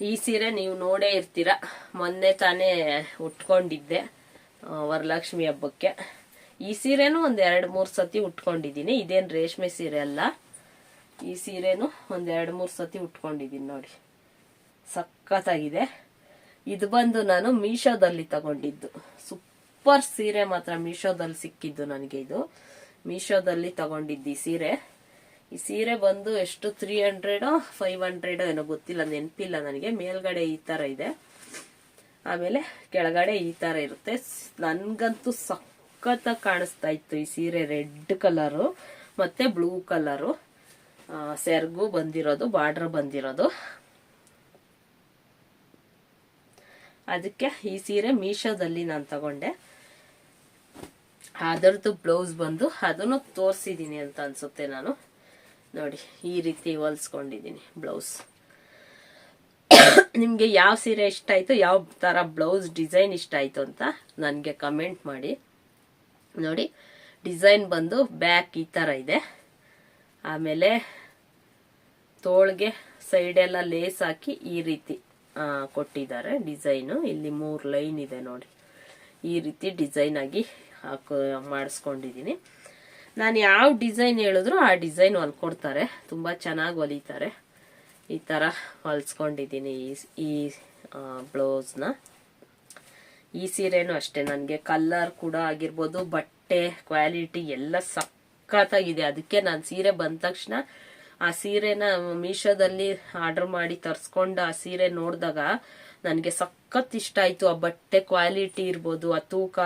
ಈ ಸೀರೆ ನೀವು ನೋಡೇ ಇರ್ತೀರ. ಮೊನ್ನೆ ತಾನೇ ಉಟ್ಕೊಂಡಿದ್ದೆ ವರಲಕ್ಷ್ಮಿ ಹಬ್ಬಕ್ಕೆ. ಈ ಸೀರೆನೂ ಒಂದ್ ಎರಡ್ ಮೂರ್ ಸತಿ ಉಟ್ಕೊಂಡಿದ್ದೀನಿ. ಇದೇನ್ ರೇಷ್ಮೆ ಸೀರೆ ಅಲ್ಲ. ಈ ಸೀರೆನು ಒಂದ್ ಎರಡ್ ಮೂರ್ ಸತಿ ಉಟ್ಕೊಂಡಿದ್ದೀನಿ ನೋಡಿ. ಸಖತ್ತಾಗಿದೆ. ಇದು ಬಂದು ನಾನು ಮೀಶೋದಲ್ಲಿ ತಗೊಂಡಿದ್ದು. ಸೂಪರ್ ಸೀರೆ ಮಾತ್ರ ಮೀಶೋದಲ್ಲಿ ಸಿಕ್ಕಿದ್ದು ನನಗೆ ಇದು. ಮೀಶೋದಲ್ಲಿ ತಗೊಂಡಿದ್ದು ಈ ಸೀರೆ. ಈ ಸೀರೆ ಬಂದು ಎಷ್ಟು ತ್ರೀ ಹಂಡ್ರೆಡೋ ಫೈವ್ ಹಂಡ್ರೆಡೋ ಏನೋ ಗೊತ್ತಿಲ್ಲ, ನೆನಪಿಲ್ಲ ನನಗೆ. ಮೇಲ್ಗಡೆ ಈ ತರ ಇದೆ. ಆಮೇಲೆ ಕೆಳಗಡೆ ಈ ತರ ಇರುತ್ತೆ. ನನ್ಗಂತೂ ಸಖತ್ತಾಗಿ ಕಾಣಿಸ್ತಾ ಇತ್ತು ಈ ಸೀರೆ ರೆಡ್ ಕಲರು, ಮತ್ತೆ ಬ್ಲೂ ಕಲರು. ಸೆರ್ಗು ಬಂದಿರೋದು, ಬಾರ್ಡರ್ ಬಂದಿರೋದು. ಅದಕ್ಕೆ ಈ ಸೀರೆ ಮೀಶೋದಲ್ಲಿ ನಾನು ತಗೊಂಡೆ. ಅದರದ್ದು ಬ್ಲೌಸ್ ಬಂದು ಅದನ್ನು ತೋರಿಸಿದ್ದೀನಿ ಅಂತ ಅನ್ಸುತ್ತೆ ನಾನು. ನೋಡಿ, ಈ ರೀತಿ ಹೊಲ್ಸ್ಕೊಂಡಿದ್ದೀನಿ ಬ್ಲೌಸ್. ನಿಮಗೆ ಯಾವ ಸೀರೆ ಇಷ್ಟ ಆಯಿತು, ಯಾವ ಥರ ಬ್ಲೌಸ್ ಡಿಸೈನ್ ಇಷ್ಟ ಆಯಿತು ಅಂತ ನನಗೆ ಕಮೆಂಟ್ ಮಾಡಿ. ನೋಡಿ, ಡಿಸೈನ್ ಬಂದು ಬ್ಯಾಕ್ ಈ ಥರ ಇದೆ. ಆಮೇಲೆ ತೋಳ್ಗೆ ಸೈಡೆಲ್ಲ ಲೇಸ್ ಹಾಕಿ ಈ ರೀತಿ ಕೊಟ್ಟಿದ್ದಾರೆ ಡಿಸೈನು. ಇಲ್ಲಿ ಮೂರು ಲೈನ್ ಇದೆ ನೋಡಿ. ಈ ರೀತಿ ಡಿಸೈನ್ ಆಗಿ ಹಾಕೋ, ಮಾಡಿಸ್ಕೊಂಡಿದ್ದೀನಿ. ನಾನು ಯಾವ ಡಿಸೈನ್ ಹೇಳಿದ್ರು ಆ ಡಿಸೈನ್ ಹೊಲ್ಕೊಡ್ತಾರೆ. ತುಂಬ ಚೆನ್ನಾಗಿ ಹೊಲಿತಾರೆ. ಈ ಥರ ಹೊಲ್ಸ್ಕೊಂಡಿದ್ದೀನಿ ಈ ಈ ಬ್ಲೌಸ್ನ. ಈ ಸೀರೆನೂ ಅಷ್ಟೇ. ನನಗೆ ಕಲ್ಲರ್ ಕೂಡ ಆಗಿರ್ಬೋದು, ಬಟ್ಟೆ, ಕ್ವಾಲಿಟಿ ಎಲ್ಲ ಸಖತ್ತಾಗಿದೆ. ಅದಕ್ಕೆ ನಾನು ಸೀರೆ ಬಂದ ತಕ್ಷಣ ಆ ಸೀರೆನ ಮೀಶೋದಲ್ಲಿ ಆರ್ಡರ್ ಮಾಡಿ ತರಿಸ್ಕೊಂಡು ಆ ಸೀರೆ ನೋಡಿದಾಗ ನನಗೆ ಸಖತ್ ಆಯ್ತು ಆ ಬಟ್ಟೆ ಕ್ವಾಲಿಟಿ ಇರ್ಬೋದು, ಆ ತೂಕ,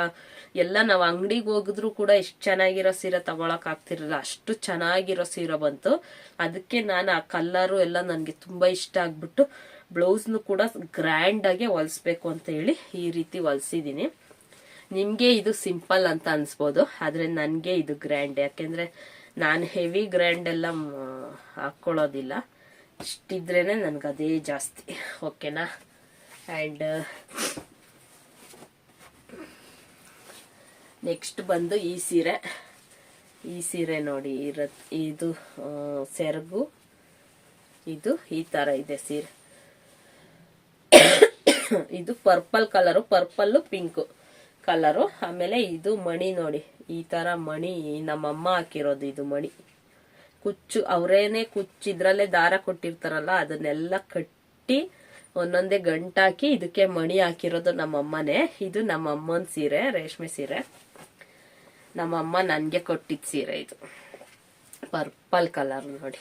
ಎಲ್ಲ ನಾವು ಅಂಗಡಿಗೆ ಹೋಗಿದ್ರು ಕೂಡ ಎಷ್ಟು ಚೆನ್ನಾಗಿರೋ ಸೀರೆ ತಗೊಳಕ್ ಆಗ್ತಿರಲಿಲ್ಲ. ಅಷ್ಟು ಚೆನ್ನಾಗಿರೋ ಸೀರೆ ಬಂತು. ಅದಕ್ಕೆ ನಾನು ಆ ಕಲ್ಲರು ಎಲ್ಲ ನನಗೆ ತುಂಬಾ ಇಷ್ಟ ಆಗ್ಬಿಟ್ಟು ಬ್ಲೌಸ್ನು ಕೂಡ ಗ್ರ್ಯಾಂಡ್ ಆಗಿ ಹೊಲಿಸ್ಬೇಕು ಅಂತ ಹೇಳಿ ಈ ರೀತಿ ಹೊಲ್ಸಿದೀನಿ. ನಿಮ್ಗೆ ಇದು ಸಿಂಪಲ್ ಅಂತ ಅನ್ಸ್ಬೋದು, ಆದ್ರೆ ನನ್ಗೆ ಇದು ಗ್ರ್ಯಾಂಡ್ ಯಾಕೆಂದ್ರೆ ನಾನು ಹೆವಿ ಗ್ರ್ಯಾಂಡ್ ಎಲ್ಲ ಹಾಕೊಳ್ಳೋದಿಲ್ಲ. ಇಷ್ಟಿದ್ರೇನೆ ನನ್ಗೆ ಅದೇ ಜಾಸ್ತಿ. ಓಕೆನಾ? ಆ್ಯಂಡ್ ನೆಕ್ಸ್ಟ್ ಬಂದು ಈ ಸೀರೆ. ಈ ಸೀರೆ ನೋಡಿ, ಇರತ್, ಇದು ಸೆರಗು. ಇದು ಈ ಥರ ಇದೆ ಸೀರೆ. ಇದು purple colour, purple pink colour. ಆಮೇಲೆ ಇದು ಮಣಿ ನೋಡಿ, ಈ ಥರ ಮಣಿ ನಮ್ಮಮ್ಮ ಹಾಕಿರೋದು ಇದು ಮಣಿ. ಕುಚ್ಚು, ಅವರೇನೆ ಕುಚ್ಚು ಇದರಲ್ಲೇ ದಾರ ಕೊಟ್ಟಿರ್ತಾರಲ್ಲ, ಅದನ್ನೆಲ್ಲ ಕಟ್ಟಿ ಒಂದೊಂದೇ ಗಂಟಾಕಿ ಇದಕ್ಕೆ ಮಣಿ ಹಾಕಿರೋದು ನಮ್ಮಮ್ಮನೇ. ಇದು ನಮ್ಮಮ್ಮನ ಸೀರೆ, ರೇಷ್ಮೆ ಸೀರೆ. ನಮ್ಮಮ್ಮ ನನಗೆ ಕೊಟ್ಟಿದ್ದ ಸೀರೆ ಇದು. ಪರ್ಪಲ್ ಕಲರ್ ನೋಡಿ.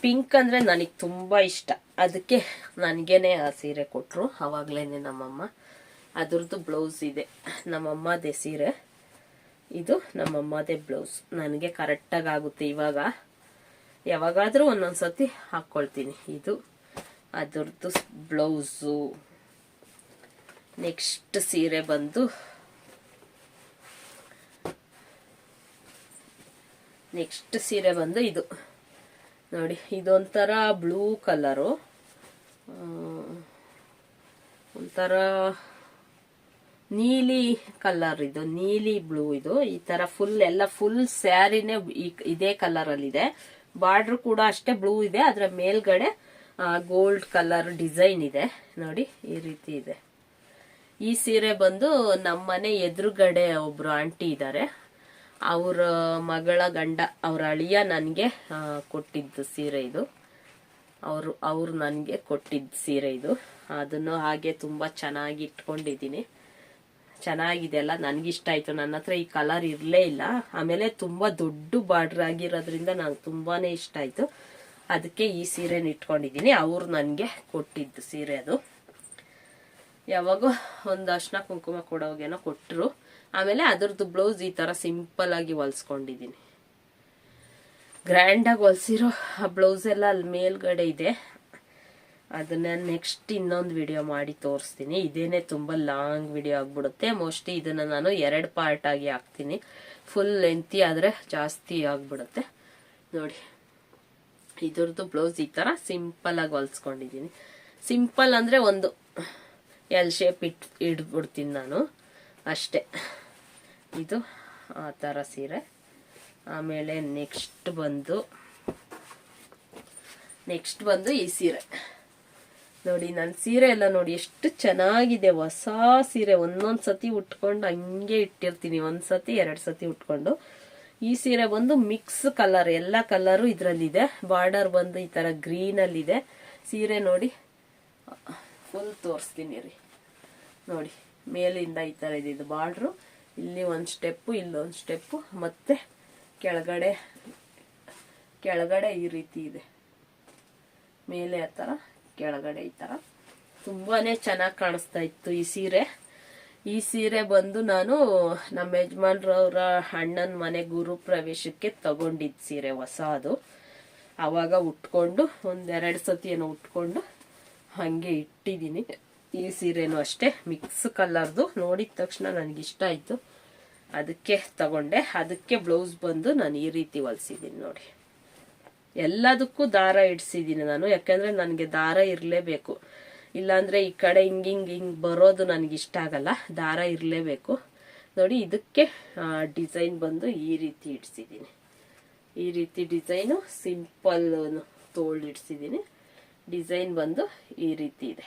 ಪಿಂಕ್ ಅಂದ್ರೆ ನನಗೆ ತುಂಬಾ ಇಷ್ಟ. ಅದಕ್ಕೆ ನನಗೇನೆ ಆ ಸೀರೆ ಕೊಟ್ರು. ಅವಾಗ್ಲೇನೆ ನಮ್ಮಮ್ಮ. ಅದ್ರದ್ದು ಬ್ಲೌಸ್ ಇದೆ. ನಮ್ಮಮ್ಮದೇ ಸೀರೆ. ಇದು ನಮ್ಮಮ್ಮದೇ ಬ್ಲೌಸ್. ನನಗೆ ಕರೆಕ್ಟಾಗಿ ಆಗುತ್ತೆ ಇವಾಗ. ಯಾವಾಗಾದ್ರೂ ಒಂದೊಂದ್ಸತಿ ಹಾಕ್ಕೊಳ್ತೀನಿ ಇದು ಅದರದ್ದು ಬ್ಲೌಸು. ನೆಕ್ಸ್ಟ್ ಸೀರೆ ಬಂದು ನೆಕ್ಸ್ಟ್ ಸೀರೆ ಬಂದು ಇದು. ನೋಡಿ, ಇದೊಂಥರ ಬ್ಲೂ ಕಲರು. ಒಂಥರ ನೀಲಿ ಕಲರ್ ಇದು, ನೀಲಿ ಬ್ಲೂ ಇದು. ಈ ತರ ಫುಲ್ ಎಲ್ಲ ಫುಲ್ ಸ್ಯಾರಿನೇ ಇದೇ ಕಲರ್ ಅಲ್ಲಿ ಇದೆ ಬಾರ್ಡರ್ ಕೂಡ ಅಷ್ಟೇ ಬ್ಲೂ ಇದೆ, ಅದರ ಮೇಲ್ಗಡೆ ಗೋಲ್ಡ್ ಕಲರ್ ಡಿಸೈನ್ ಇದೆ. ನೋಡಿ, ಈ ರೀತಿ ಇದೆ. ಈ ಸೀರೆ ಬಂದು ನಮ್ಮನೆ ಎದುರುಗಡೆ ಒಬ್ರು ಆಂಟಿ ಇದ್ದಾರೆ ಅವ್ರ ಮಗಳ ಗಂಡ, ಅವ್ರ ಅಳಿಯ ನನಗೆ ಕೊಟ್ಟಿದ್ದು ಸೀರೆ ಇದು. ಅವರು, ಅವ್ರು ನನಗೆ ಕೊಟ್ಟಿದ್ದ ಸೀರೆ ಇದು. ಅದನ್ನು ಹಾಗೆ ತುಂಬಾ ಚೆನ್ನಾಗಿ ಇಟ್ಕೊಂಡಿದ್ದೀನಿ. ಚೆನ್ನಾಗಿದೆ ಅಲ್ಲ ನನಗಿಷ್ಟ ಆಯ್ತು. ನನ್ನ ಹತ್ರ ಈ ಕಲರ್ ಇರಲೇ ಇಲ್ಲ. ಆಮೇಲೆ ತುಂಬಾ ದೊಡ್ಡ ಬಾರ್ಡ್ರ್ ಆಗಿರೋದ್ರಿಂದ ನಂಗೆ ತುಂಬಾನೇ ಇಷ್ಟ ಆಯ್ತು. ಅದಕ್ಕೆ ಈ ಸೀರೆನ ಇಟ್ಕೊಂಡಿದ್ದೀನಿ. ಅವ್ರು ನನಗೆ ಕೊಟ್ಟಿದ್ದು ಸೀರೆ ಅದು. ಯಾವಾಗೋ ಒಂದು ಅರ್ಶಿನ ಕುಂಕುಮ ಕೊಡೋಗೇನೋ ಕೊಟ್ಟರು ಆಮೇಲೆ ಅದ್ರದ್ದು ಬ್ಲೌಸ್ ಈ ತರ ಸಿಂಪಲ್ ಆಗಿ ಹೊಲ್ಸ್ಕೊಂಡಿದ್ದೀನಿ. ಗ್ರ್ಯಾಂಡ್ ಆಗಿ ಹೊಲ್ಸಿರೋ ಆ ಬ್ಲೌಸ್ ಎಲ್ಲ ಅಲ್ಲಿ ಮೇಲ್ಗಡೆ ಇದೆ. ಅದನ್ನ ನೆಕ್ಸ್ಟ್ ಇನ್ನೊಂದು ವಿಡಿಯೋ ಮಾಡಿ ತೋರಿಸ್ತೀನಿ. ಇದೇನೆ ತುಂಬಾ ಲಾಂಗ್ ವಿಡಿಯೋ ಆಗ್ಬಿಡುತ್ತೆ. ಮೋಸ್ಟ್ಲಿ ಇದನ್ನ ನಾನು ಎರಡು ಪಾರ್ಟ್ ಆಗಿ ಹಾಕ್ತೀನಿ. ಫುಲ್ ಲೆಂತಿ ಆದ್ರೆ ಜಾಸ್ತಿ ಆಗ್ಬಿಡುತ್ತೆ. ನೋಡಿ, ಇದ್ರದ್ದು ಬ್ಲೌಸ್ ಈ ತರ ಸಿಂಪಲ್ ಆಗಿ ಹೊಲ್ಸ್ಕೊಂಡಿದ್ದೀನಿ. ಸಿಂಪಲ್ ಅಂದ್ರೆ ಒಂದು ಎಲ್ ಶೇಪ್ ಇಟ್, ಇಡ್ಬಿಡ್ತೀನಿ ನಾನು. ಅಷ್ಟೇ. ಇದು ಆ ಥರ ಸೀರೆ. ಆಮೇಲೆ ನೆಕ್ಸ್ಟ್ ಬಂದು ನೆಕ್ಸ್ಟ್ ಬಂದು ಈ ಸೀರೆ. ನೋಡಿ ನನ್ನ ಸೀರೆ ಎಲ್ಲ ನೋಡಿ, ಎಷ್ಟು ಚೆನ್ನಾಗಿದೆ. ಹೊಸ ಸೀರೆ ಒಂದೊಂದ್ಸತಿ ಉಟ್ಕೊಂಡು ಹಂಗೆ ಇಟ್ಟಿರ್ತೀನಿ. ಒಂದ್ಸತಿ ಎರಡು ಸತಿ ಉಟ್ಕೊಂಡು. ಈ ಸೀರೆ ಬಂದು ಮಿಕ್ಸ್ ಕಲರ್ ಎಲ್ಲ ಕಲರು ಇದರಲ್ಲಿದೆ. ಬಾರ್ಡರ್ ಬಂದು ಈ ತರ ಗ್ರೀನ್ ಅಲ್ಲಿ ಇದೆ ಸೀರೆ ನೋಡಿ ಫುಲ್ ತೋರಿಸ್ತೀನಿ ರೀ. ನೋಡಿ, ಮೇಲಿಂದ ಈ ತರ ಇದೆ. ಇದು ಬಾರ್ಡ್ರು ಇಲ್ಲಿ ಒಂದು ಸ್ಟೆಪ್ಪು ಇಲ್ಲೊಂದು ಸ್ಟೆಪ್ಪು ಮತ್ತೆ ಕೆಳಗಡೆ ಕೆಳಗಡೆ ಈ ರೀತಿ ಇದೆ. ಮೇಲೆ ಆ ಥರ ಕೆಳಗಡೆ ಈ ಥರ ತುಂಬಾನೇ ಚೆನ್ನಾಗಿ ಕಾಣಿಸ್ತಾ ಇತ್ತು ಈ ಸೀರೆ. ಈ ಸೀರೆ ಬಂದು ನಾನು ನಮ್ಮ ಯಜಮಾನ್ರವ್ರ ಅಣ್ಣನ ಮನೆ ಗುರು ಪ್ರವೇಶಕ್ಕೆ ತಗೊಂಡಿದ್ದ ಸೀರೆ ಹೊಸ ಅದು ಆವಾಗ ಉಟ್ಕೊಂಡು, ಒಂದೆರಡು ಸತಿ ಏನೋ ಉಟ್ಕೊಂಡು ಹಾಗೆ ಇಟ್ಟಿದ್ದೀನಿ ಈ ಸೀರೆನೂ ಅಷ್ಟೇ ಮಿಕ್ಸ್ ಕಲರ್ದು ನೋಡಿದ ತಕ್ಷಣ ನನಗೆ ಇಷ್ಟ ಆಯಿತು. ಅದಕ್ಕೆ ತಗೊಂಡೆ. ಅದಕ್ಕೆ ಬ್ಲೌಸ್ ಬಂದು ನಾನು ಈ ರೀತಿ ಹೊಲ್ಸಿದ್ದೀನಿ ನೋಡಿ. ಎಲ್ಲದಕ್ಕೂ ದಾರ ಇಡ್ಸಿದ್ದೀನಿ ನಾನು. ಯಾಕಂದ್ರೆ ನನಗೆ ದಾರ ಇರಲೇಬೇಕು. ಇಲ್ಲಾಂದ್ರೆ ಈ ಕಡೆ ಹಿಂಗ್ ಹಿಂಗೆ ಹಿಂಗ್ ಬರೋದು ನನಗೆ ಇಷ್ಟ ಆಗಲ್ಲ. ದಾರ ಇರಲೇಬೇಕು. ನೋಡಿ, ಇದಕ್ಕೆ ಡಿಸೈನ್ ಬಂದು ಈ ರೀತಿ ಇಡ್ಸಿದ್ದೀನಿ ಈ ರೀತಿ ಡಿಸೈನು ಸಿಂಪಲ್ ತೋಳು ಇಡ್ಸಿದ್ದೀನಿ ಡಿಸೈನ್ ಬಂದು ಈ ರೀತಿ ಇದೆ.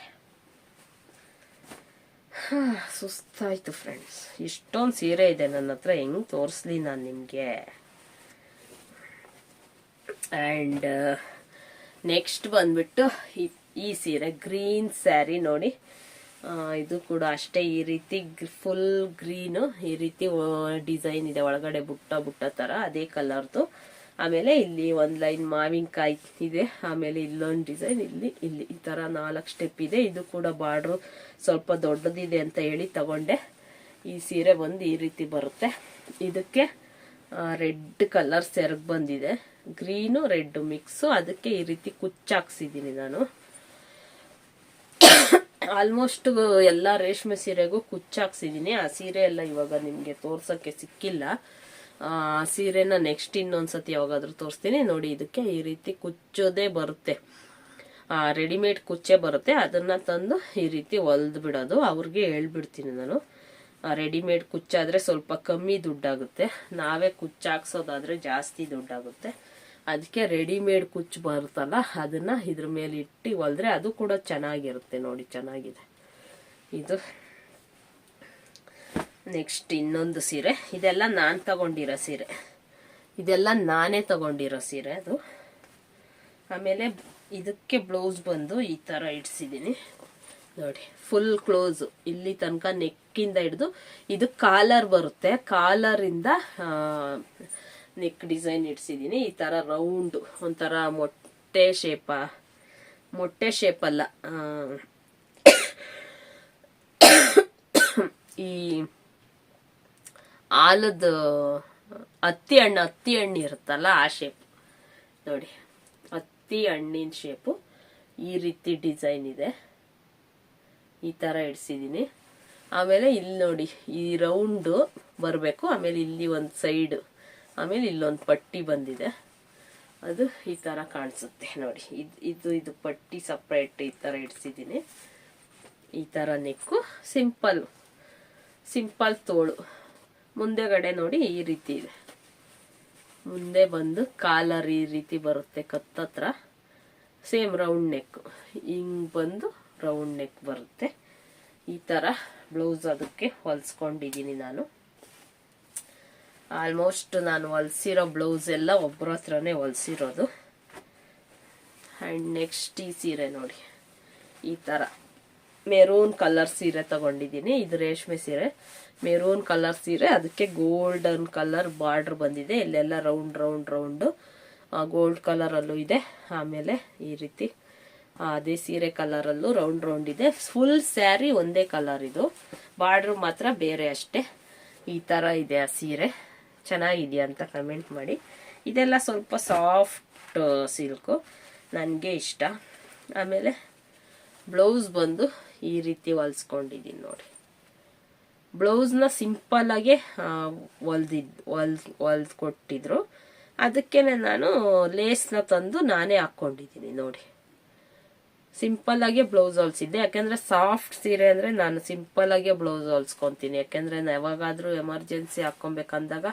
ಸುಸ್ತಾಯ್ತು ಫ್ರೆಂಡ್ಸ್. ಇಷ್ಟೊಂದು ಸೀರೆ ಇದೆ ನನ್ನ ಹತ್ರ ಹೆಂಗ್ ತೋರಿಸ್ಲಿ ನಾನು ನಿಮಗೆ? ಆ್ಯಂಡ್ ನೆಕ್ಸ್ಟ್ ಬಂದ್ಬಿಟ್ಟು ಈ- ಸೀರೆ ಗ್ರೀನ್ ಸ್ಯಾರಿ ನೋಡಿ. ಇದು ಕೂಡ ಅಷ್ಟೇ ಈ ರೀತಿ ಫುಲ್ ಗ್ರೀನು ಈ ರೀತಿ ಡಿಸೈನ್ ಇದೆ ಒಳಗಡೆ ಬುಟ್ಟ ಬುಟ್ಟ ಥರ ಅದೇ ಕಲರ್ದು ಆಮೇಲೆ ಇಲ್ಲಿ ಒಂದು ಲೈನ್ ಮಾವಿನಕಾಯಿ ಇದೆ, ಆಮೇಲೆ ಇಲ್ಲೊಂದು ಡಿಸೈನ್ ಇಲ್ಲಿ ಇಲ್ಲಿ ಈ ಥರ ನಾಲ್ಕು ಸ್ಟೆಪ್ ಇದೆ. ಇದು ಕೂಡ ಬಾರ್ಡ್ರು ಸ್ವಲ್ಪ ದೊಡ್ಡದಿದೆ ಅಂತ ಹೇಳಿ ತಗೊಂಡೆ. ಈ ಸೀರೆ ಬಂದು ಈ ರೀತಿ ಬರುತ್ತೆ. ಇದಕ್ಕೆ ರೆಡ್ ಕಲರ್ ಸೆರಗ್ ಬಂದಿದೆ. Green red mix. ಅದಕ್ಕೆ ಈ ರೀತಿ ಕುಚ್ಚಾಕ್ಸಿದ್ದೀನಿ ನಾನು. ಆಲ್ಮೋಸ್ಟ್ ಎಲ್ಲ ರೇಷ್ಮೆ ಸೀರೆಗೂ ಕುಚ್ಚಾಕ್ಸಿದ್ದೀನಿ. ಆ ಸೀರೆ ಎಲ್ಲ ಇವಾಗ ನಿಮಗೆ ತೋರ್ಸೋಕ್ಕೆ ಸಿಕ್ಕಿಲ್ಲ. ಆ, ಸೀರೆನ ನೆಕ್ಸ್ಟ್ ಇನ್ನೊಂದ್ಸತಿ ಯಾವಾಗಾದ್ರೂ ತೋರಿಸ್ತೀನಿ. ನೋಡಿ, ಇದಕ್ಕೆ ಈ ರೀತಿ ಕುಚ್ಚೋದೇ ಬರುತ್ತೆ. ರೆಡಿಮೇಡ್ ಕುಚ್ಚೆ ಬರುತ್ತೆ. ಅದನ್ನ ತಂದು ಈ ರೀತಿ ಹೊಲ್ದು ಬಿಡೋದು. ಅವ್ರಿಗೆ ಹೇಳ್ಬಿಡ್ತೀನಿ ನಾನು. ರೆಡಿಮೇಡ್ ಕುಚ್ಚಾದರೆ ಸ್ವಲ್ಪ ಕಮ್ಮಿ ದುಡ್ಡಾಗುತ್ತೆ. ನಾವೇ ಕುಚ್ಚಾಕ್ಸೋದಾದ್ರೆ ಜಾಸ್ತಿ ದುಡ್ಡಾಗುತ್ತೆ. ಅದಕ್ಕೆ ರೆಡಿಮೇಡ್ ಕುಚ್ಚು ಬರುತ್ತಲ್ಲ, ಅದನ್ನ ಇದ್ರ ಮೇಲೆ ಇಟ್ಟು ಹೊಲ್ದ್ರೆ ಅದು ಕೂಡ ಚೆನ್ನಾಗಿರುತ್ತೆ ನೋಡಿ, ಚೆನ್ನಾಗಿದೆ. ಇದು ನೆಕ್ಸ್ಟ್ ಇನ್ನೊಂದು ಸೀರೆ. ಇದೆಲ್ಲ ನಾನು ತಗೊಂಡಿರೋ ಸೀರೆ. ಇದೆಲ್ಲ ನಾನೇ ತಗೊಂಡಿರೋ ಸೀರೆ ಅದು. ಆಮೇಲೆ ಇದಕ್ಕೆ ಬ್ಲೌಸ್ ಬಂದು ಈ ಥರ ಇಡ್ಸಿದ್ದೀನಿ. ನೋಡಿ ಫುಲ್ ಕ್ಲೋಸ್ ಇಲ್ಲಿ ತನಕ ನೆಕ್ಕಿಂದ ಹಿಡಿದು ಇದು ಕಾಲರ್ ಬರುತ್ತೆ. ಕಾಲರಿಂದ ನೆಕ್ ಡಿಸೈನ್ ಇಡ್ಸಿದ್ದೀನಿ ಈ ಥರ ರೌಂಡು ಒಂಥರ ಮೊಟ್ಟೆ ಶೇಪ ಮೊಟ್ಟೆ ಶೇಪ್ ಅಲ್ಲ ಈ ಆಲದ ಹತ್ತಿ ಹಣ್ಣು ಹತ್ತಿ ಹಣ್ಣು ಇರುತ್ತಲ್ಲ ಆ ಶೇಪ್ ನೋಡಿ ಹತ್ತಿ ಹಣ್ಣಿನ ಶೇಪು ಈ ರೀತಿ ಡಿಸೈನ್ ಇದೆ. ಈ ಥರ ಇಡ್ಸಿದ್ದೀನಿ ಆಮೇಲೆ ಇಲ್ಲಿ ನೋಡಿ, ಈ ರೌಂಡು ಬರಬೇಕು, ಆಮೇಲೆ ಇಲ್ಲಿ ಒಂದು ಸೈಡು, ಆಮೇಲೆ ಇಲ್ಲೊಂದು ಪಟ್ಟಿ ಬಂದಿದೆ. ಅದು ಈ ಥರ ಕಾಣಿಸುತ್ತೆ ನೋಡಿ. ಇದು ಇದು ಇದು ಪಟ್ಟಿ ಸಪ್ರೇಟ್ ಈ ಥರ ಇಡ್ಸಿದ್ದೀನಿ ಈ ಥರ ನೆಕ್ಕು, ಸಿಂಪಲ್ ಸಿಂಪಲ್ ತೋಳು. ಮುಂದೆಗಡೆ ನೋಡಿ ಈ ರೀತಿ ಇದೆ. ಮುಂದೆ ಬಂದು ಕಾಲರ್ ಈ ರೀತಿ ಬರುತ್ತೆ ಕತ್ತತ್ರ. ಸೇಮ್ ರೌಂಡ್ ನೆಕ್ ಹಿಂಗೆ ಬಂದು ರೌಂಡ್ ನೆಕ್ ಬರುತ್ತೆ. ಈ ತರ ಬ್ಲೌಸ್ ಅದಕ್ಕೆ ಹೊಲ್ಸ್ಕೊಂಡಿದ್ದೀನಿ ನಾನು. ಆಲ್ಮೋಸ್ಟ್ ನಾನು ಹೊಲ್ಸಿರೋ ಬ್ಲೌಸ್ ಎಲ್ಲ ಒಬ್ಬರ ಹತ್ರನೇ ಹೊಲ್ಸಿರೋದು. ಆ್ಯಂಡ್ ನೆಕ್ಸ್ಟ್ ಈ ಸೀರೆ ನೋಡಿ. ಈ ಥರ ಮೆರೂನ್ ಕಲರ್ ಸೀರೆ ತಗೊಂಡಿದ್ದೀನಿ. ಇದು ರೇಷ್ಮೆ ಸೀರೆ. ಮೆರೂನ್ ಕಲರ್ ಸೀರೆ, ಅದಕ್ಕೆ ಗೋಲ್ಡನ್ ಕಲರ್ ಬಾರ್ಡರ್ ಬಂದಿದೆ. ಇಲ್ಲೆಲ್ಲ ರೌಂಡ್ ರೌಂಡ್ ರೌಂಡು ಗೋಲ್ಡ್ ಕಲರಲ್ಲೂ ಇದೆ. ಆಮೇಲೆ ಈ ರೀತಿ ಅದೇ ಸೀರೆ ಕಲರಲ್ಲೂ ರೌಂಡ್ ರೌಂಡ್ ಇದೆ. ಫುಲ್ ಸ್ಯಾರಿ ಒಂದೇ ಕಲರ್ ಇದು. ಬಾರ್ಡ್ರ್ ಮಾತ್ರ ಬೇರೆ ಅಷ್ಟೇ. ಈ ಥರ ಇದೆ ಆ ಸೀರೆ. ಚೆನ್ನಾಗಿದೆಯಾ ಅಂತ ಕಮೆಂಟ್ ಮಾಡಿ. ಇದೆಲ್ಲ ಸ್ವಲ್ಪ ಸಾಫ್ಟ್ ಸಿಲ್ಕು ನನಗೆ ಇಷ್ಟ. ಆಮೇಲೆ ಬ್ಲೌಸ್ ಬಂದು ಈ ರೀತಿ ಹೊಲ್ಸ್ಕೊಂಡಿದ್ದೀನಿ ನೋಡಿ. ಬ್ಲೌಸ್ನ ಸಿಂಪಲ್ ಆಗಿ ಹೊಲ್ದಿದ್, ಹೊಲ್ ಹೊಲ್ದು ಕೊಟ್ಟಿದ್ರು ಅದಕ್ಕೇನೆ ನಾನು ಲೇಸ್ನ ತಂದು ನಾನೇ ಹಾಕ್ಕೊಂಡಿದ್ದೀನಿ ನೋಡಿ. ಸಿಂಪಲ್ ಆಗಿ ಬ್ಲೌಸ್ ಹೊಲ್ಸಿದ್ದೆ. ಯಾಕಂದ್ರೆ ಸಾಫ್ಟ್ ಸೀರೆ ಅಂದ್ರೆ ನಾನು ಸಿಂಪಲ್ ಆಗಿ ಬ್ಲೌಸ್ ಹೊಲ್ಸ್ಕೊಂತೀನಿ. ಯಾಕಂದ್ರೆ ಯಾವಾಗಾದ್ರೂ ಎಮರ್ಜೆನ್ಸಿ ಹಾಕೊಬೇಕಂದಾಗ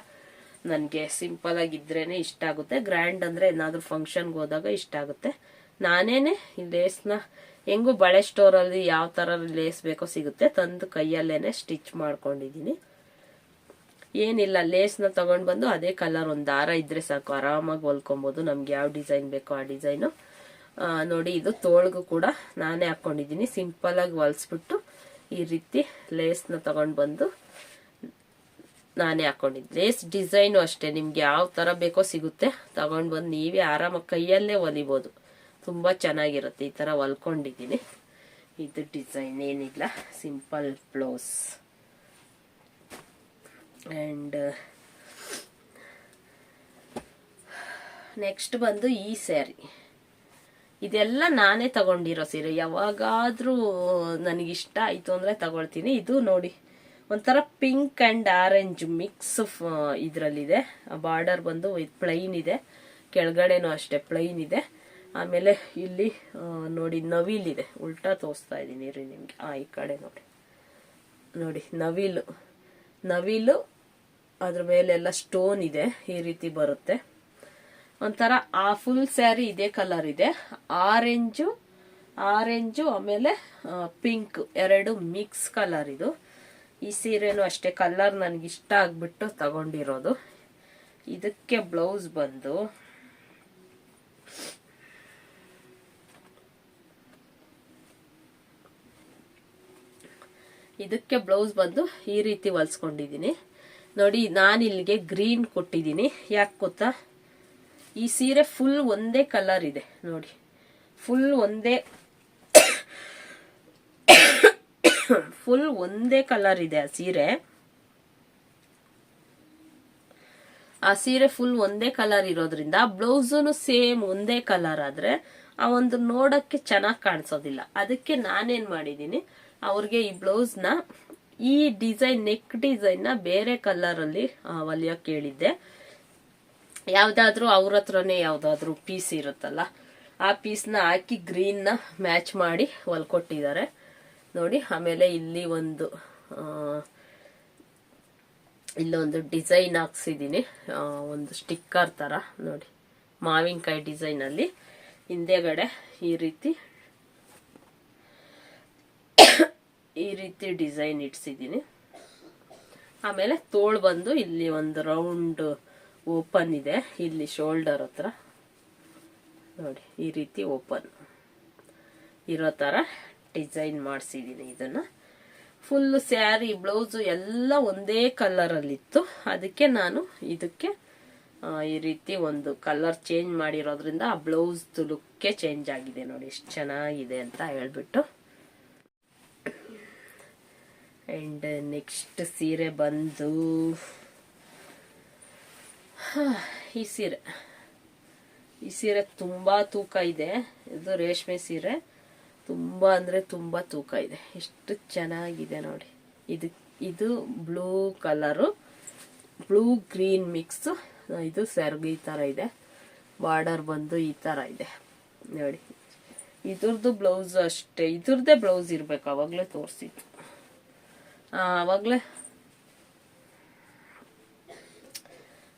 ನನಗೆ ಸಿಂಪಲ್ ಆಗಿದ್ರೇನೆ ಇಷ್ಟ ಆಗುತ್ತೆ. ಗ್ರ್ಯಾಂಡ್ ಅಂದ್ರೆ ಏನಾದ್ರೂ ಫಂಕ್ಷನ್ಗೆ ಹೋದಾಗ ಇಷ್ಟ ಆಗುತ್ತೆ. ನಾನೇನೆ ಈ ಲೇಸ್ನ ಹೆಂಗು ಬಳೆ ಸ್ಟೋರಲ್ಲಿ ಯಾವ ಥರ ಲೇಸ್ ಬೇಕೋ ಸಿಗುತ್ತೆ ತಂದು ಕೈಯಲ್ಲೇನೆ ಸ್ಟಿಚ್ ಮಾಡ್ಕೊಂಡಿದ್ದೀನಿ ಏನಿಲ್ಲ ಲೇಸ್ನ ತಗೊಂಡು ಬಂದು ಅದೇ ಕಲರ್ ಒಂದು ದಾರ ಇದ್ರೆ ಸಾಕು. ಆರಾಮಾಗಿ ಹೊಲ್ಕೊಬೋದು. ನಮ್ಗೆ ಯಾವ ಡಿಸೈನ್ ಬೇಕೋ ಆ ಡಿಸೈನು ನೋಡಿ, ಇದು ತೋಳ್ಗು ಕೂಡ ನಾನೇ ಹಾಕ್ಕೊಂಡಿದ್ದೀನಿ. ಸಿಂಪಲಾಗಿ ಹೊಲಿಸ್ಬಿಟ್ಟು ಈ ರೀತಿ ಲೇಸ್ನ ತಗೊಂಡು ಬಂದು ನಾನೇ ಹಾಕೊಂಡಿದ್ದು ಲೇಸ್ ಡಿಸೈನು ಅಷ್ಟೇ. ನಿಮ್ಗೆ ಯಾವ ಥರ ಬೇಕೋ ಸಿಗುತ್ತೆ. ತಗೊಂಡು ಬಂದು ನೀವೇ ಆರಾಮಾಗಿ ಕೈಯಲ್ಲೇ ಹೊಲಿಬೋದು. ತುಂಬ ಚೆನ್ನಾಗಿರುತ್ತೆ ಈ ಥರ ಹೊಲ್ಕೊಂಡಿದ್ದೀನಿ. ಇದು ಡಿಸೈನ್ ಏನಿಲ್ಲ. ಸಿಂಪಲ್ ಬ್ಲೌಸ್ ಆ್ಯಂಡ್ ನೆಕ್ಸ್ಟ್ ಬಂದು ಈ ಸ್ಯಾರಿ ಇದೆಲ್ಲ ನಾನೇ ತಗೊಂಡಿರೋ ಸೀರೆ. ಯಾವಾಗಾದ್ರೂ ನನಗಿಷ್ಟ ಆಯಿತು ಅಂದರೆ ತಗೊಳ್ತೀನಿ. ಇದು ನೋಡಿ, ಒಂಥರ ಪಿಂಕ್ ಆ್ಯಂಡ್ ಆರೆಂಜ್ ಮಿಕ್ಸ್ ಇದರಲ್ಲಿದೆ. ಬಾರ್ಡರ್ ಬಂದು ಪ್ಲೈನ್ ಇದೆ. ಕೆಳಗಡೆನೂ ಅಷ್ಟೇ ಪ್ಲೈನ್ ಇದೆ. ಆಮೇಲೆ ಇಲ್ಲಿ ನೋಡಿ, ನವಿಲಿದೆ. ಉಲ್ಟಾ ತೋರಿಸ್ತಾ ಇದ್ದೀನಿ ರೀ ನಿಮಗೆ. ಆ, ಈ ಕಡೆ ನೋಡಿ. ನೋಡಿ, ನವಿಲು. ನವಿಲು, ಅದ್ರ ಮೇಲೆಲ್ಲ ಸ್ಟೋನ್ ಇದೆ. ಈ ರೀತಿ ಬರುತ್ತೆ. ಒಂಥರ ಆ ಫುಲ್ ಸ್ಯಾರಿ ಇದೇ ಕಲರ್ ಇದೆ. ಆರೆಂಜು ಆರೆಂಜು ಆಮೇಲೆ ಪಿಂಕ್ ಎರಡು ಮಿಕ್ಸ್ ಕಲರ್ ಇದು. ಈ ಸೀರೆನೂ ಅಷ್ಟೇ ಕಲರ್ ನನಗೆ ಇಷ್ಟ ಆಗ್ಬಿಟ್ಟು ತಗೊಂಡಿರೋದು. ಇದಕ್ಕೆ ಬ್ಲೌಸ್ ಬಂದು, ಇದಕ್ಕೆ ಬ್ಲೌಸ್ ಬಂದು ಈ ರೀತಿ ಹೊಲ್ಸ್ಕೊಂಡಿದ್ದೀನಿ. ನೋಡಿ ನಾನು ಇಲ್ಲಿಗೆ ಗ್ರೀನ್ ಕೊಟ್ಟಿದ್ದೀನಿ. ಯಾಕೆ ಗೊತ್ತಾ? ಈ ಸೀರೆ ಫುಲ್ ಒಂದೇ ಕಲರ್ ಇದೆ, ನೋಡಿ. ಫುಲ್ ಒಂದೇ ಫುಲ್ ಒಂದೇ ಕಲರ್ ಇದೆ ಆ ಸೀರೆ. ಆ ಸೀರೆ ಫುಲ್ ಒಂದೇ ಕಲರ್ ಇರೋದ್ರಿಂದ ಬ್ಲೌಸನು ಸೇಮ್ ಒಂದೇ ಕಲರ್ ಆದ್ರೆ ಆ ಒಂದು ನೋಡಕ್ಕೆ ಚೆನ್ನಾಗಿ ಕಾಣಿಸೋದಿಲ್ಲ. ಅದಕ್ಕೆ ನಾನೇನ್ ಮಾಡಿದೀನಿ ಅವ್ರಿಗೆ ಈ ಬ್ಲೌಸ್ನ, ಈ ಡಿಸೈನ್ ನೆಕ್ ಡಿಸೈನ್ನ ಬೇರೆ ಕಲರ್ ಅಲ್ಲಿ ಹೊಲಿಯೋಕೆ ಹೇಳಿದ್ದೆ ಯಾವ್ದಾದ್ರು ಅವ್ರ ಹತ್ರನೇ ಯಾವುದಾದ್ರೂ ಪೀಸ್ ಇರುತ್ತಲ್ಲ, ಆ ಪೀಸ್ನ ಹಾಕಿ ಗ್ರೀನ್ನ ಮ್ಯಾಚ್ ಮಾಡಿ ಹೊಲ್ಕೊಟ್ಟಿದ್ದಾರೆ. ನೋಡಿ, ಆಮೇಲೆ ಇಲ್ಲಿ ಒಂದು ಇಲ್ಲೊಂದು ಡಿಸೈನ್ ಹಾಕ್ಸಿದ್ದೀನಿ ಒಂದು ಸ್ಟಿಕ್ಕರ್ ಥರ ನೋಡಿ, ಮಾವಿನಕಾಯಿ ಡಿಸೈನಲ್ಲಿ ಹಿಂದೆಗಡೆ ಈ ರೀತಿ ಈ ರೀತಿ ಡಿಸೈನ್ ಇಡ್ಸಿದ್ದೀನಿ ಆಮೇಲೆ ತೋಳು ಬಂದು ಇಲ್ಲಿ ಒಂದು ರೌಂಡ್ ಓಪನ್ ಇದೆ. ಇಲ್ಲಿ ಶೋಲ್ಡರ್ ಹತ್ರ. ನೋಡಿ, ಈ ರೀತಿ ಓಪನ್. ಇರೋ ಥರ ಡಿಸೈನ್ ಮಾಡಿಸಿದ್ದೀನಿ ಇದನ್ನ. ಫುಲ್ ಸ್ಯಾರಿ ಬ್ಲೌಸು ಎಲ್ಲ ಒಂದೇ ಕಲರಲ್ಲಿತ್ತು ಅದಕ್ಕೆ ನಾನು ಇದಕ್ಕೆ ಈ ರೀತಿ ಒಂದು ಕಲರ್ ಚೇಂಜ್ ಮಾಡಿರೋದ್ರಿಂದ ಆ ಬ್ಲೌಸ್ ಲುಕ್ಕೇ ಚೇಂಜ್ ಆಗಿದೆ ನೋಡಿ. ಎಷ್ಟು ಚೆನ್ನಾಗಿದೆ ಅಂತ ಹೇಳ್ಬಿಟ್ಟು. ಆ್ಯಂಡ್ ನೆಕ್ಸ್ಟ್ ಸೀರೆ ಬಂದು ಈ ಸೀರೆ. ಈ ಸೀರೆ ತುಂಬಾ ತೂಕ ಇದೆ. ಇದು ರೇಷ್ಮೆ ಸೀರೆ. ತುಂಬಾ ಅಂದ್ರೆ ತುಂಬಾ ತೂಕ ಇದೆ. ಎಷ್ಟು ಚೆನ್ನಾಗಿದೆ ನೋಡಿ. ಇದು ಇದು blue colour. Blue green mix. ಇದು ಸೆರಗು ಈ ತರ ಇದೆ. ಬಾರ್ಡರ್ ಬಂದು ಈ ತರ ಇದೆ. ನೋಡಿ. ಇದ್ರದ್ದು ಬ್ಲೌಸ್ ಅಷ್ಟೇ. ಇದ್ರದ್ದೇ ಬ್ಲೌಸ್ ಇರಬೇಕು. ಅವಾಗಲೇ ತೋರಿಸಿತ್ತು ಅವಾಗಲೇ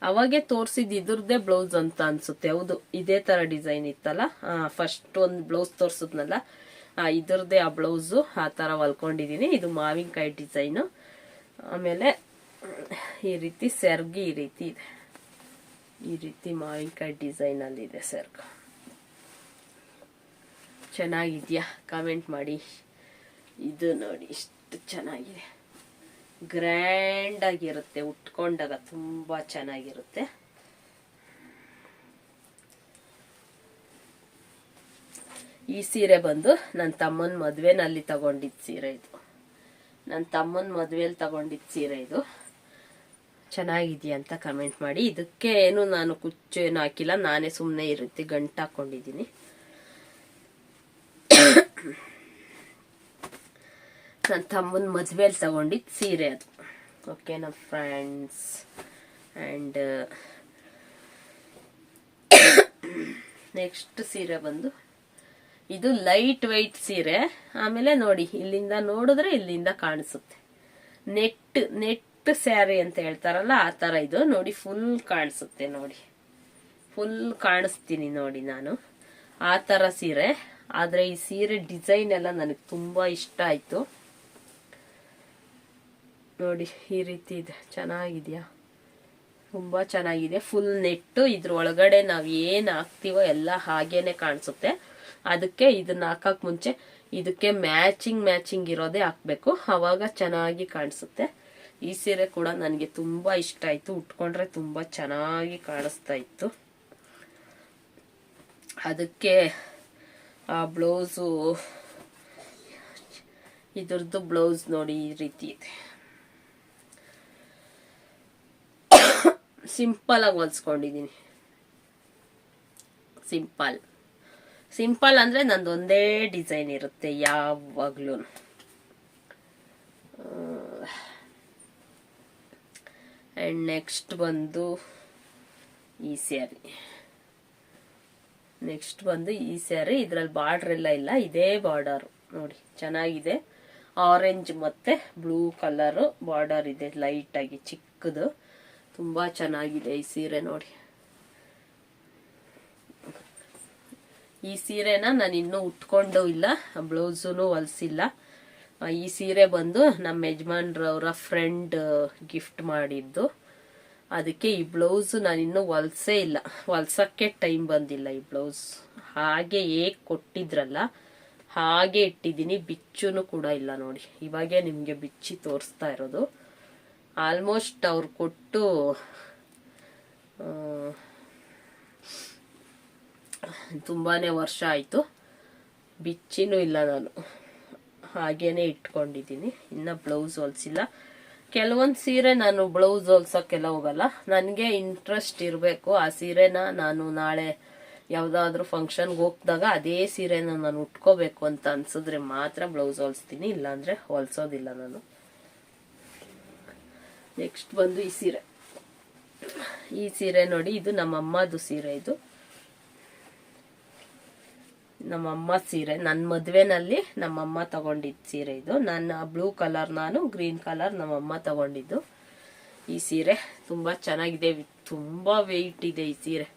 ಅವಾಗೆ ತೋರಿಸಿದ್ ಇದ್ರದ್ದೇ ಬ್ಲೌಸ್ ಅಂತ ಅನ್ಸುತ್ತೆ. ಹೌದು, ಇದೇ ತರ ಡಿಸೈನ್ ಇತ್ತಲ್ಲ? ಫಸ್ಟ್ ಒಂದು ಬ್ಲೌಸ್ ತೋರ್ಸದ್ನಲ್ಲ? ಇದ್ರದ್ದೇ ಆ ಬ್ಲೌಸು ಆ ತರ ಹೊಲ್ಕೊಂಡಿದೀನಿ. ಇದು ಮಾವಿನಕಾಯಿ ಡಿಸೈನು ಆಮೇಲೆ, ಈ ರೀತಿ ಸೆರ್ಗಿ ಈ ರೀತಿ ಇದೆ. ಈ ರೀತಿ ಮಾವಿನಕಾಯಿ ಡಿಸೈನ್ ಅಲ್ಲಿ ಇದೆ ಸೆರ್ಗ. ಚೆನ್ನಾಗಿದ್ಯಾ? ಕಾಮೆಂಟ್ ಮಾಡಿ. ಇದು ನೋಡಿ, ಇಷ್ಟು ಚೆನ್ನಾಗಿದೆ. ಗ್ರ್ಯಾಂಡ್ ಆಗಿರುತ್ತೆ, ಉಟ್ಕೊಂಡಾಗ ತುಂಬಾ ಚೆನ್ನಾಗಿರುತ್ತೆ. ಈ ಸೀರೆ ಬಂದು ನನ್ನ ತಮ್ಮನ ಮದ್ವೆನಲ್ಲಿ ತಗೊಂಡಿದ್ದ ಸೀರೆ ಇದು. ನನ್ನ ತಮ್ಮನ ಮದ್ವೆಲಿ ತಗೊಂಡಿದ್ದ ಸೀರೆ ಇದು. ಚೆನ್ನಾಗಿದೆಯಾ ಅಂತ ಕಮೆಂಟ್ ಮಾಡಿ. ಇದಕ್ಕೆ ಏನು ನಾನು ಕುಚ್ಚು ಏನು ಹಾಕಿಲ್ಲ, ನಾನೇ ಸುಮ್ಮನೆ ಇರುತ್ತೆ ಗಂಟು ಗಂಟು ನನ್ನ ತಮ್ಮನ ಮದುವೆಯಲ್ಲಿ ತಗೊಂಡಿದ್ದು ಸೀರೆ ಅದು. ಓಕೆ ನಮ್ಮ ಫ್ರೆಂಡ್ಸ್ ಆ್ಯಂಡ್ ನೆಕ್ಸ್ಟ್ ಸೀರೆ ಬಂದು, ಇದು ಲೈಟ್ ವೈಟ್ ಸೀರೆ. ಆಮೇಲೆ ನೋಡಿ, ಇಲ್ಲಿಂದ ನೋಡಿದ್ರೆ ಇಲ್ಲಿಂದ ಕಾಣಿಸುತ್ತೆ. ನೆಟ್ ನೆಟ್ ಸ್ಯಾರಿ ಅಂತ ಹೇಳ್ತಾರಲ್ಲ, ಆ ಥರ ಇದು. ನೋಡಿ ಫುಲ್ ಕಾಣಿಸುತ್ತೆ ನೋಡಿ. ಫುಲ್ ಕಾಣಿಸ್ತೀನಿ ನೋಡಿ ನಾನು. ಆ ಥರ ಸೀರೆ. ಆದರೆ ಈ ಸೀರೆ ಡಿಸೈನ್ ಎಲ್ಲ ನನಗೆ ತುಂಬ ಇಷ್ಟ ಆಯಿತು. ನೋಡಿ, ಈ ರೀತಿ ಇದೆ. ಚೆನ್ನಾಗಿದೆಯಾ? ತುಂಬ ಚೆನ್ನಾಗಿದೆ. ಫುಲ್ ನೆಟ್ಟು ಇದ್ರ ಒಳಗಡೆ ನಾವು ಏನು ಹಾಕ್ತೀವೋ ಎಲ್ಲ ಹಾಗೇನೆ ಕಾಣಿಸುತ್ತೆ. ಅದಕ್ಕೆ ಇದನ್ನ ಹಾಕಕ್ ಮುಂಚೆ ಇದಕ್ಕೆ ಮ್ಯಾಚಿಂಗ್ ಮ್ಯಾಚಿಂಗ್ ಇರೋದೇ ಹಾಕ್ಬೇಕು. ಅವಾಗ ಚೆನ್ನಾಗಿ ಕಾಣಿಸುತ್ತೆ. ಈ ಸೀರೆ ಕೂಡ ನನಗೆ ತುಂಬ ಇಷ್ಟ ಆಯಿತು. ಉಟ್ಕೊಂಡ್ರೆ ತುಂಬ ಚೆನ್ನಾಗಿ ಕಾಣಿಸ್ತಾ ಇತ್ತು. ಅದಕ್ಕೆ ಆ ಬ್ಲೌಸು, ಇದ್ರದ್ದು ಬ್ಲೌಸ್ ನೋಡಿ ಈ ರೀತಿ ಇದೆ. ಸಿಂಪಲ್ ಆಗಿ ಹೊಲ್ಸ್ಕೊಂಡಿದ್ದೀನಿ ಸಿಂಪಲ್. ಸಿಂಪಲ್ ಅಂದ್ರೆ ನಂದು ಒಂದೇ ಡಿಸೈನ್ ಇರುತ್ತೆ ಯಾವಾಗ್ಲೂ. ಆ್ಯಂಡ್ ನೆಕ್ಸ್ಟ್ ಬಂದು ಈ ಸ್ಯಾರಿ. ನೆಕ್ಸ್ಟ್ ಬಂದು ಈ ಸ್ಯಾರಿ, ಇದ್ರಲ್ಲಿ ಬಾರ್ಡರ್ ಎಲ್ಲ ಇಲ್ಲ, ಇದೇ ಬಾರ್ಡರ್. ನೋಡಿ, ಚೆನ್ನಾಗಿದೆ. ಆರೆಂಜ್ ಮತ್ತೆ ಬ್ಲೂ ಕಲರ್ ಬಾರ್ಡರ್ ಇದೆ ಲೈಟ್ ಆಗಿ ಚಿಕ್ಕದು. ತುಂಬಾ ಚೆನ್ನಾಗಿದೆ ಈ ಸೀರೆ ನೋಡಿ. ಈ ಸೀರೆನ ನಾನು ಇನ್ನೂ ಉಟ್ಕೊಂಡು ಇಲ್ಲ ಬ್ಲೌಸೂ ಹೊಲ್ಸಿಲ್ಲ. ಈ ಸೀರೆ ಬಂದು ನಮ್ಮ ಯಜಮಾನ್ರವರ ಫ್ರೆಂಡ್ ಗಿಫ್ಟ್ ಮಾಡಿದ್ದು. ಅದಕ್ಕೆ ಈ ಬ್ಲೌಸು ನಾನು ಇನ್ನೂ ಹೊಲ್ಸೇ ಇಲ್ಲ. ಹೊಲ್ಸೋಕ್ಕೆ ಟೈಮ್ ಬಂದಿಲ್ಲ ಈ ಬ್ಲೌಸ್. ಹಾಗೆ ಹೇಗೆ ಕೊಟ್ಟಿದ್ರಲ್ಲ, ಹಾಗೆ ಇಟ್ಟಿದ್ದೀನಿ, ಬಿಚ್ಚುನು ಕೂಡ ಇಲ್ಲ ನೋಡಿ. ಇವಾಗೆ ನಿಮಗೆ ಬಿಚ್ಚಿ ತೋರಿಸ್ತಾ ಇರೋದು. ಆಲ್ಮೋಸ್ಟ್ ಅವ್ರು ಕೊಟ್ಟು ತುಂಬಾ ವರ್ಷ ಆಯಿತು. ಬಿಚ್ಚಿನೂ ಇಲ್ಲ ನಾನು. ಹಾಗೇ ಇಟ್ಕೊಂಡಿದ್ದೀನಿ. ಇನ್ನು ಬ್ಲೌಸ್ ಹೊಲ್ಸಿಲ್ಲ. ಕೆಲವೊಂದು ಸೀರೆ ನಾನು ಬ್ಲೌಸ್ ಹೊಲ್ಸೋಕ್ಕೆಲ್ಲ ಹೋಗಲ್ಲ. ನನಗೆ ಇಂಟ್ರೆಸ್ಟ್ ಇರಬೇಕು. ಆ ಸೀರೆನ ನಾನು ನಾಳೆ ಯಾವುದಾದ್ರೂ ಫಂಕ್ಷನ್ಗೆ ಹೋಗ್ದಾಗ ಅದೇ ಸೀರೆನ ನಾನು ಉಟ್ಕೋಬೇಕು ಅಂತ ಅನ್ಸಿದ್ರೆ ಮಾತ್ರ ಬ್ಲೌಸ್ ಹೊಲಿಸ್ತೀನಿ. ಇಲ್ಲಾಂದರೆ ಹೊಲ್ಸೋದಿಲ್ಲ ನಾನು. ನೆಕ್ಸ್ಟ್ ಬಂದು ಈ ಸೀರೆ. ಈ ಸೀರೆ ನೋಡಿ, ಇದು ನಮ್ಮ ಅಮ್ಮದು ಸೀರೆ ಇದು. ನಮ್ಮಮ್ಮ ಸೀರೆ. ನನ್ನ ಮದುವೆನಲ್ಲಿ ನಮ್ಮಮ್ಮ ತಗೊಂಡಿದ್ದ ಸೀರೆ ಇದು. ನನ್ನ ಬ್ಲೂ ಕಲರ್ ನಾನು ಗ್ರೀನ್ ಕಲರ್ ನಮ್ಮಮ್ಮ ತಗೊಂಡಿದ್ದು. ಈ ಸೀರೆ ತುಂಬ ಚೆನ್ನಾಗಿದೆ. ತುಂಬ ವೆಯ್ಟ್ ಇದೆ ಈ ಸೀರೆ.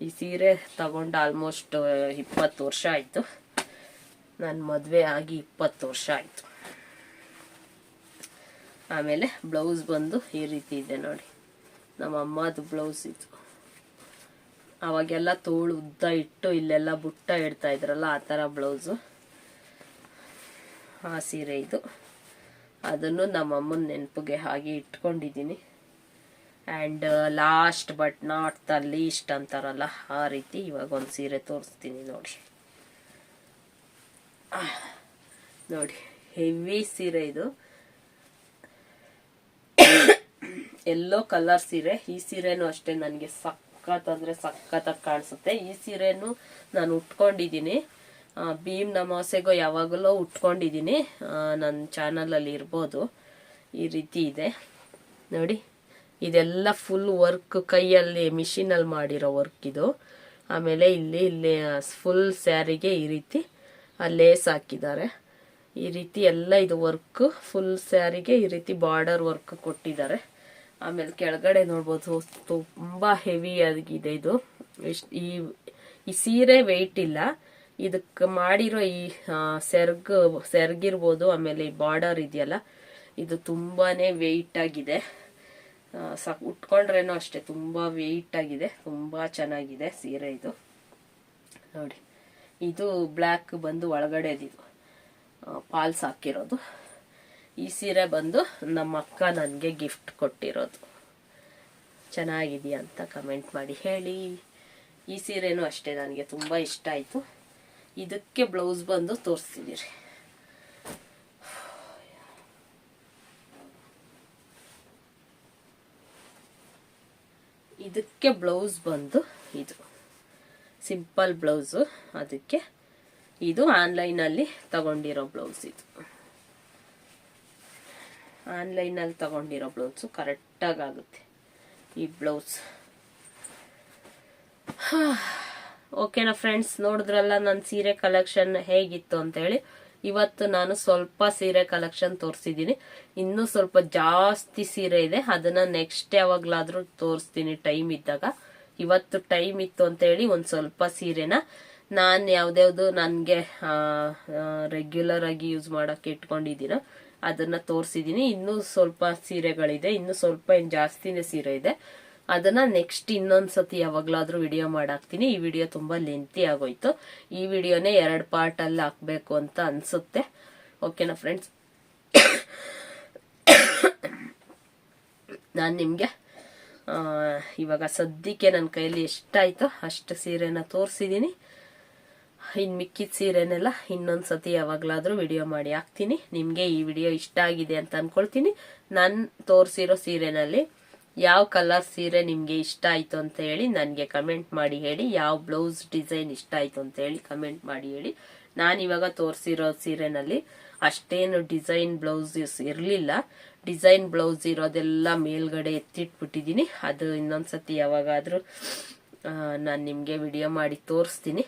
ಈ ಸೀರೆ ತಗೊಂಡು ಆಲ್ಮೋಸ್ಟ್ ಇಪ್ಪತ್ತು ವರ್ಷ ಆಯಿತು. ನನ್ನ ಮದುವೆ ಆಗಿ ಇಪ್ಪತ್ತು ವರ್ಷ ಆಯಿತು. ಆಮೇಲೆ ಬ್ಲೌಸ್ ಬಂದು ಈ ರೀತಿ ಇದೆ ನೋಡಿ. ನಮ್ಮ ಅಮ್ಮದು ಬ್ಲೌಸ್ ಇದು. ಅವಾಗೆಲ್ಲ ತೋಳು ಉದ್ದ ಇಟ್ಟು ಇಲ್ಲೆಲ್ಲ ಬುಟ್ಟ ಇಡ್ತಾ ಇದ್ರಲ್ಲ, ಆ ಥರ ಬ್ಲೌಸು. ಆ ಸೀರೆ ಇದು. ಅದನ್ನು ನಮ್ಮ ಅಮ್ಮನ ನೆನಪಿಗೆ ಹಾಗೆ ಇಟ್ಕೊಂಡಿದ್ದೀನಿ. And last but not the least ಅಂತಾರಲ್ಲ, ಆ ರೀತಿ ಇವಾಗ ಒಂದು ಸೀರೆ ತೋರಿಸ್ತೀನಿ ನೋಡಿ. ನೋಡಿ ಹೆವಿ ಸೀರೆ ಇದು. ಎಲ್ಲೋ ಕಲರ್ ಸೀರೆ, ಈ ಸೀರೆನೂ ಅಷ್ಟೇ ನನಗೆ ಸಖತ್ ಅಂದರೆ ಸಖತ್ತಾಗಿ ಕಾಣಿಸುತ್ತೆ. ಈ ಸೀರೆನೂ ನಾನು ಉಟ್ಕೊಂಡಿದ್ದೀನಿ. ಭೀಮ್ ನಮಾಸೆಗೋ ಯಾವಾಗಲೂ ಉಟ್ಕೊಂಡಿದ್ದೀನಿ. ನನ್ನ ಚಾನಲಲ್ಲಿ ಇರ್ಬೋದು. ಈ ರೀತಿ ಇದೆ. ನೋಡಿ, ಇದೆಲ್ಲ ಫುಲ್ ವರ್ಕ್ ಕೈಯಲ್ಲಿ ಮಿಷಿನಲ್ಲಿ ಮಾಡಿರೋ ವರ್ಕ್ ಇದು. ಆಮೇಲೆ ಇಲ್ಲಿ ಇಲ್ಲಿ ಫುಲ್ ಸ್ಯಾರಿಗೆ ಈ ರೀತಿ ಲೇಸ್ ಹಾಕಿದ್ದಾರೆ. ಈ ರೀತಿ ಎಲ್ಲ ಇದು ವರ್ಕ್ ಫುಲ್ ಸ್ಯಾರಿಗೆ ಈ ರೀತಿ ಬಾರ್ಡರ್ ವರ್ಕ್ ಕೊಟ್ಟಿದ್ದಾರೆ. ಆಮೇಲೆ ಕೆಳಗಡೆ ನೋಡ್ಬೋದು, ತುಂಬಾ ಹೆವಿ ಆಗಿದೆ ಇದು. ಈ ಈ ಸೀರೆ ವೆಯ್ಟ್ ಇಲ್ಲ. ಇದಕ್ಕೆ ಮಾಡಿರೋ ಈ ಸೆರ್ಗ್, ಸೆರ್ಗಿರ್ಬೋದು, ಆಮೇಲೆ ಈ ಬಾರ್ಡರ್ ಇದೆಯಲ್ಲ, ಇದು ತುಂಬಾನೇ ವೆಯ್ಟ್ ಆಗಿದೆ. ಸಾಕ್ ಉಟ್ಕೊಂಡ್ರೇನೋ ಅಷ್ಟೇ, ತುಂಬಾ ವೆಯ್ಟ್ ಆಗಿದೆ, ತುಂಬಾ ಚೆನ್ನಾಗಿದೆ ಸೀರೆ ಇದು. ನೋಡಿ, ಇದು ಬ್ಲ್ಯಾಕ್ ಬಂದು ಒಳಗಡೆದಿದು. ಪಾಲ್ಸ್ ಹಾಕಿರೋದು. ಈ ಸೀರೆ ಬಂದು ನಮ್ಮ ಅಕ್ಕ ನನಗೆ ಗಿಫ್ಟ್ ಕೊಟ್ಟಿರೋದು. ಚೆನ್ನಾಗಿದೆಯಾ ಅಂತ ಕಮೆಂಟ್ ಮಾಡಿ ಹೇಳಿ. ಈ ಸೀರೆನೂ ಅಷ್ಟೇ ನನಗೆ ತುಂಬ ಇಷ್ಟ ಆಯಿತು. ಇದಕ್ಕೆ ಬ್ಲೌಸ್ ಬಂದು ತೋರಿಸ್ತಿದ್ದೀರಿ ಇದಕ್ಕೆ ಬ್ಲೌಸ್ ಬಂದು ಇದು. ಸಿಂಪಲ್ ಬ್ಲೌಸು ಅದಕ್ಕೆ ಇದು ಆನ್ಲೈನಲ್ಲಿ ತಗೊಂಡಿರೋ ಬ್ಲೌಸ್ ಇದು. ಆನ್ಲೈನಲ್ಲಿ ತಗೊಂಡಿರೋ ಬ್ಲೌಸು ಕರೆಕ್ಟಾಗಿ ಆಗುತ್ತೆ ಈ ಬ್ಲೌಸ್. ಓಕೆನಾ ಫ್ರೆಂಡ್ಸ್, ನೋಡಿದ್ರಲ್ಲ ನನ್ನ ಸೀರೆ ಕಲೆಕ್ಷನ್ ಹೇಗಿತ್ತು ಅಂತ ಹೇಳಿ ಇವತ್ತು ನಾನು ಸ್ವಲ್ಪ ಸೀರೆ ಕಲೆಕ್ಷನ್ ತೋರಿಸಿದ್ದೀನಿ. ಇನ್ನೂ ಸ್ವಲ್ಪ ಜಾಸ್ತಿ ಸೀರೆ ಇದೆ. ಅದನ್ನ ನೆಕ್ಸ್ಟ್ ಯಾವಾಗ್ಲಾದ್ರೂ ತೋರಿಸ್ತೀನಿ ಟೈಮ್ ಇದ್ದಾಗ. ಇವತ್ತು ಟೈಮ್ ಇತ್ತು ಅಂತ ಹೇಳಿ ಒಂದ್ ಸ್ವಲ್ಪ ಸೀರೆನ ನಾನು ಯಾವ್ದ್ಯಾವ್ದು ನನಗೆ ರೆಗ್ಯುಲರ್ ಆಗಿ ಯೂಸ್ ಮಾಡೋಕ್ಕೆ ಇಟ್ಕೊಂಡಿದ್ದೀನೋ ಅದನ್ನ ತೋರಿಸಿದ್ದೀನಿ ಇನ್ನೂ ಸ್ವಲ್ಪ ಸೀರೆಗಳಿದೆ. ಇನ್ನೂ ಸ್ವಲ್ಪ ಏನು ಜಾಸ್ತಿನೇ ಸೀರೆ ಇದೆ. ಅದನ್ನ ನೆಕ್ಸ್ಟ್ ಇನ್ನೊಂದ್ಸತಿ ಯಾವಾಗ್ಲಾದ್ರೂ ವಿಡಿಯೋ ಮಾಡಾಕ್ತೀನಿ. ಈ ವಿಡಿಯೋ ತುಂಬಾ ಲೆಂತಿ ಆಗೋಯ್ತು. ಈ ವಿಡಿಯೋನೇ ಎರಡು ಪಾರ್ಟ್ ಅಲ್ಲಿ ಹಾಕ್ಬೇಕು ಅಂತ ಅನ್ಸುತ್ತೆ. ಓಕೆನಾ ಫ್ರೆಂಡ್ಸ್ ನಾನು ನಿಮಗೆ ಇವಾಗ ಸದ್ಯಕ್ಕೆ ನನ್ನ ಕೈಯಲ್ಲಿ ಎಷ್ಟಾಯ್ತು ಅಷ್ಟು ಸೀರೆನ ತೋರಿಸಿದ್ದೀನಿ ಇನ್ನು ಮಿಕ್ಕಿದ ಸೀರೆನೆಲ್ಲ ಇನ್ನೊಂದು ಸತಿ ಯಾವಾಗಲಾದರೂ ವಿಡಿಯೋ ಮಾಡಿ ಹಾಕ್ತೀನಿ. ನಿಮಗೆ ಈ ವಿಡಿಯೋ ಇಷ್ಟ ಆಗಿದೆ ಅಂತ ಅನ್ಕೊಳ್ತೀನಿ. ನಾನು ತೋರಿಸಿರೋ ಸೀರೆನಲ್ಲಿ ಯಾವ ಕಲರ್ ಸೀರೆ ನಿಮಗೆ ಇಷ್ಟ ಆಯಿತು ಅಂತ ಹೇಳಿ ನನಗೆ ಕಮೆಂಟ್ ಮಾಡಿ ಹೇಳಿ. ಯಾವ ಬ್ಲೌಸ್ ಡಿಸೈನ್ ಇಷ್ಟ ಆಯಿತು ಅಂತ ಹೇಳಿ ಕಮೆಂಟ್ ಮಾಡಿ ಹೇಳಿ. ನಾನು ಇವಾಗ ತೋರಿಸಿರೋ ಸೀರೆನಲ್ಲಿ ಅಷ್ಟೇನು ಡಿಸೈನ್ ಬ್ಲೌಸಸ್ ಇರಲಿಲ್ಲ. ಡಿಸೈನ್ ಬ್ಲೌಸ್ ಇರೋದೆಲ್ಲ ಮೇಲ್ಗಡೆ ಎತ್ತಿಟ್ಬಿಟ್ಟಿದ್ದೀನಿ. ಅದು ಇನ್ನೊಂದ್ಸತಿ ಯಾವಾಗಾದರೂ ನಾನು ನಿಮಗೆ ವಿಡಿಯೋ ಮಾಡಿ ತೋರಿಸ್ತೀನಿ.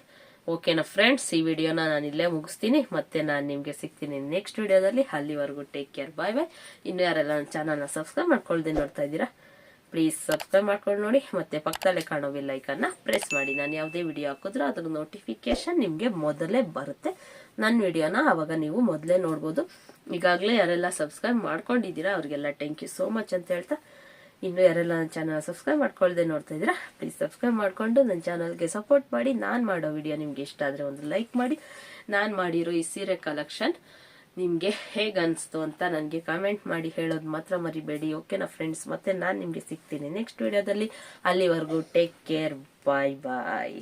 ಓಕೆನಾ ಫ್ರೆಂಡ್ಸ್ ಈ ವಿಡಿಯೋನ ನಾನು ಇಲ್ಲೇ ಮುಗಿಸ್ತೀನಿ. ಮತ್ತೆ ನಾನು ನಿಮಗೆ ಸಿಗ್ತೀನಿ ನೆಕ್ಸ್ಟ್ ವಿಡಿಯೋದಲ್ಲಿ. ಅಲ್ಲಿವರೆಗೂ ಟೇಕ್ ಕೇರ್ ಬಾಯ್ ಬಾಯ್ ಇನ್ನು ಯಾರೆಲ್ಲ ನನ್ನ ಚಾನಲ್ನ ಸಬ್ಸ್ಕ್ರೈಬ್ ಮಾಡ್ಕೊಳ್ದೆ ನೋಡ್ತಾ ಇದ್ದೀರಾ ಪ್ಲೀಸ್ ಸಬ್ಸ್ಕ್ರೈಬ್ ಮಾಡ್ಕೊಂಡು ನೋಡಿ. ಮತ್ತೆ ಪಕ್ಕದಲ್ಲೇ ಕಾಣೋ ಬಿಲ್ ಐಕನ್ನ ಪ್ರೆಸ್ ಮಾಡಿ. ನಾನು ಯಾವುದೇ ವಿಡಿಯೋ ಹಾಕಿದ್ರೂ ಅದ್ರ ನೋಟಿಫಿಕೇಶನ್ ನಿಮಗೆ ಮೊದಲೇ ಬರುತ್ತೆ. ನನ್ನ ವಿಡಿಯೋನ ಆವಾಗ ನೀವು ಮೊದಲೇ ನೋಡ್ಬೋದು. ಈಗಾಗಲೇ ಯಾರೆಲ್ಲ ಸಬ್ಸ್ಕ್ರೈಬ್ ಮಾಡ್ಕೊಂಡಿದ್ದೀರಾ, ಅವರಿಗೆಲ್ಲ ಥ್ಯಾಂಕ್ ಯು ಸೋ ಮಚ್ ಅಂತ ಹೇಳ್ತಾ ಇನ್ನು ಯಾರೆಲ್ಲ ನನ್ನ ಚಾನಲ್ ಸಬ್ಸ್ಕ್ರೈಬ್ ಮಾಡ್ಕೊಳ್ದೆ ನೋಡ್ತಾ ಇದ್ದೀರಾ ಪ್ಲೀಸ್ ಸಬ್ಸ್ಕ್ರೈಬ್ ಮಾಡ್ಕೊಂಡು ನನ್ನ ಚಾನಲ್ಗೆ ಸಪೋರ್ಟ್ ಮಾಡಿ. ನಾನು ಮಾಡೋ ವಿಡಿಯೋ ನಿಮ್ಗೆ ಇಷ್ಟ ಆದರೆ ಒಂದು ಲೈಕ್ ಮಾಡಿ. ನಾನು ಮಾಡಿರೋ ಈ ಸೀರೆ ಕಲೆಕ್ಷನ್ ನಿಮಗೆ ಹೇಗೆ ಅನಿಸ್ತು ಅಂತ ನನಗೆ ಕಾಮೆಂಟ್ ಮಾಡಿ. ಹೇಳೋದು ಮಾತ್ರ ಮರಿಬೇಡಿ. ಓಕೆನಾ ಫ್ರೆಂಡ್ಸ್ ಮತ್ತೆ ನಾನು ನಿಮಗೆ ಸಿಗ್ತೀನಿ ನೆಕ್ಸ್ಟ್ ವಿಡಿಯೋದಲ್ಲಿ ಅಲ್ಲಿವರೆಗೂ ಟೇಕ್ ಕೇರ್ ಬಾಯ್ ಬಾಯ್